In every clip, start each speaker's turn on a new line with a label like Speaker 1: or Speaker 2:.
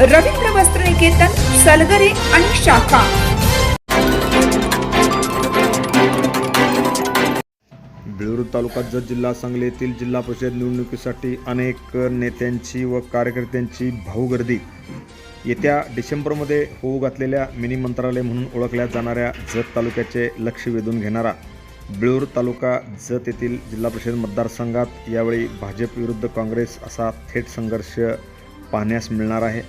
Speaker 1: रवींद्र वस्त्रनिकेतन सलगरे आणि शाखा.
Speaker 2: बेळूर तालुका जत जिल्हा सांगली येथील जिल्हा परिषद निवडणुकीसाठी अनेक नेत्यांची व कार्यकर्त्यांची भाऊगर्दी. येत्या डिसेंबरमध्ये होऊ घातलेल्या मिनी मंत्रालय म्हणून ओळखल्या जाणाऱ्या जत तालुक्याचे लक्ष वेधून घेणारा बेळूर तालुका जत येथील जिल्हा परिषद मतदारसंघात यावेळी भाजप विरुद्ध काँग्रेस असा थेट संघर्ष पाहण्यास मिळणार आहे.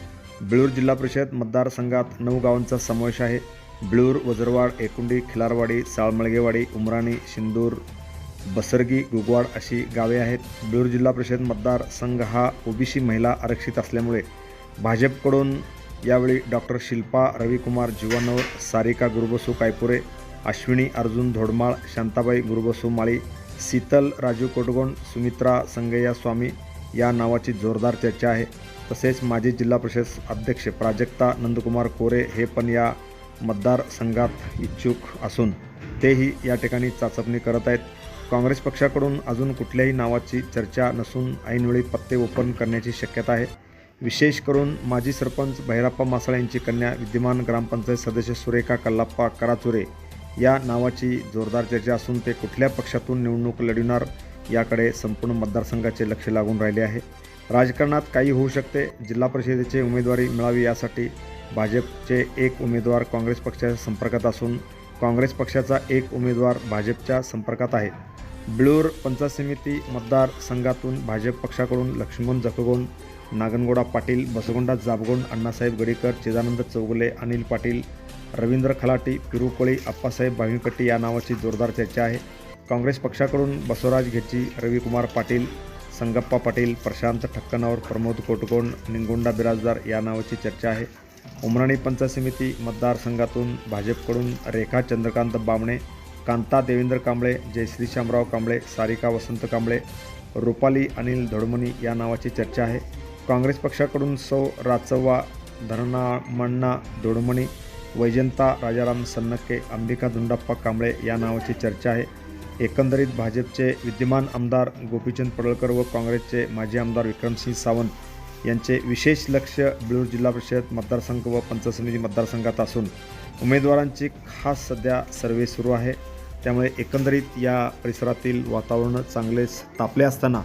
Speaker 2: बेळूर जिल्हा परिषद मतदारसंघात नऊ गावांचा समावेश आहे. बिळूर वजरवाड एकुंडी खिलारवाडी साळमळगेवाडी उमराणी शिंदूर बसरगी गुगवाड अशी गावे आहेत. बेळूर जिल्हा परिषद मतदारसंघ हा ओबीसी महिला आरक्षित असल्यामुळे भाजपकडून यावेळी डॉक्टर शिल्पा रविकुमार जीवानवर सारिका गुरुबसू कायपुरे अश्विनी अर्जुन धोडमाळ शांताबाई गुरुबसू माळी शीतल राजू कोटगोंड सुमित्रा संगय्या स्वामी या नावाची जोरदार चर्चा आहे. तसेच माजी जिल्हा परिषद अध्यक्ष प्राजक्ता नंदकुमार कोरे हे पण या मतदारसंघात इच्छुक असून तेही या ठिकाणी चाचपणी करत आहेत. काँग्रेस पक्षाकडून अजून कुठल्याही नावाची चर्चा नसून ऐनवेळी पत्ते ओपन करण्याची शक्यता आहे. विशेष करून माजी सरपंच भैराप्पा मासाळ यांची कन्या विद्यमान ग्रामपंचायत सदस्य सुरेखा कल्लाप्पा कराचुरे या नावाची जोरदार चर्चा असून ते कुठल्या पक्षातून निवडणूक लढविणार याकडे संपूर्ण मतदारसंघाचे लक्ष लागून राहिले आहे. राजकारणात काही होऊ शकते. जिल्हा परिषदेची उमेदवारी मिळावी यासाठी भाजपचे एक उमेदवार काँग्रेस पक्षाच्या संपर्कात असून काँग्रेस पक्षाचा एक उमेदवार भाजपच्या संपर्कात आहे. बिळूर पंचायत समिती मतदारसंघातून भाजप पक्षाकडून लक्ष्मण जखगोंड नागनगोडा पाटील बसगोंडा जाबगोंड अण्णासाहेब गडीकर चिदानंद चौगुले अनिल पाटील रवींद्र खलाटी पिरुकोळी अप्पासाहेब भाविकट्टी या नावाची जोरदार चर्चा आहे. काँग्रेस पक्षाकडून बसवराज घेची रविकुमार पाटील संगप्पा पाटील प्रशांत ठक्कनावर प्रमोद कोटकोण निंगोंडा बिराजदार या नावाची चर्चा आहे. उमराणी पंचायत समिती मतदारसंघातून भाजपकडून रेखा चंद्रकांत बामणे कांता देवेंद्र कांबळे जयश्री शामराव कांबळे सारिका वसंत कांबळे रुपाली अनिल धोडमणी या नावाची चर्चा आहे. काँग्रेस पक्षाकडून सौ राचव्वा धरणामण्णा धुडमणी वैजंता राजाराम सन्नके अंबिका धुंडाप्पा कांबळे या नावाची चर्चा आहे. एकंदरीत भाजपचे विद्यमान आमदार गोपीचंद पडळकर व काँग्रेसचे माजी आमदार विक्रमसिंह सावंत यांचे विशेष लक्ष बिळूर जिल्हा परिषद मतदारसंघ व पंचसमिती मतदारसंघात असून उमेदवारांची खास सध्या सर्वे सुरू आहे. त्यामुळे एकंदरीत या परिसरातील वातावरण चांगलेच तापले असताना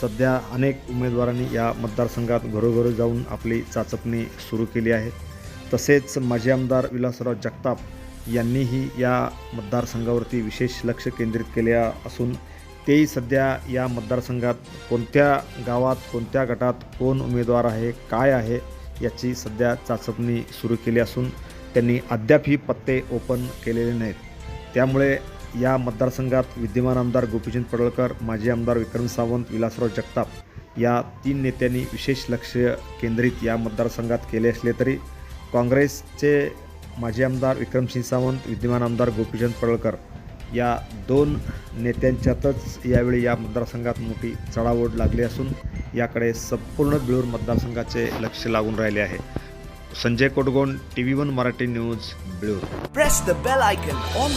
Speaker 2: सध्या अनेक उमेदवारांनी या मतदारसंघात घरोघरो जाऊन आपली चाचपणी सुरू केली आहे. तसेच माजी आमदार विलासराव जगताप यांनीही या मतदारसंघावरती विशेष लक्ष केंद्रित केले असून तेही सध्या या मतदारसंघात कोणत्या गावात कोणत्या गटात कोण उमेदवार आहे काय आहे याची सध्या चाचपणी सुरू केली असून त्यांनी अद्यापही पत्ते ओपन केलेले नाहीत. त्यामुळे या मतदारसंघात विद्यमान आमदार गोपीचंद पडळकर माजी आमदार विक्रम सावंत विलासराव जगताप या तीन नेत्यांनी विशेष लक्ष केंद्रित या मतदारसंघात केले असले तरी काँग्रेसचे माजी आमदार विक्रमसिंह सावंत विद्यमान आमदार गोपीचंद पडळकर या दोन नेत्यांच्यातच यावेळी या मतदारसंघात मोठी चढाओढ लागली असून याकडे संपूर्ण बिळूर मतदारसंघाचे लक्ष लागून राहिले आहे. Sanjay Kotgond T V one Marathi news Bilur.
Speaker 3: Press the bell icon on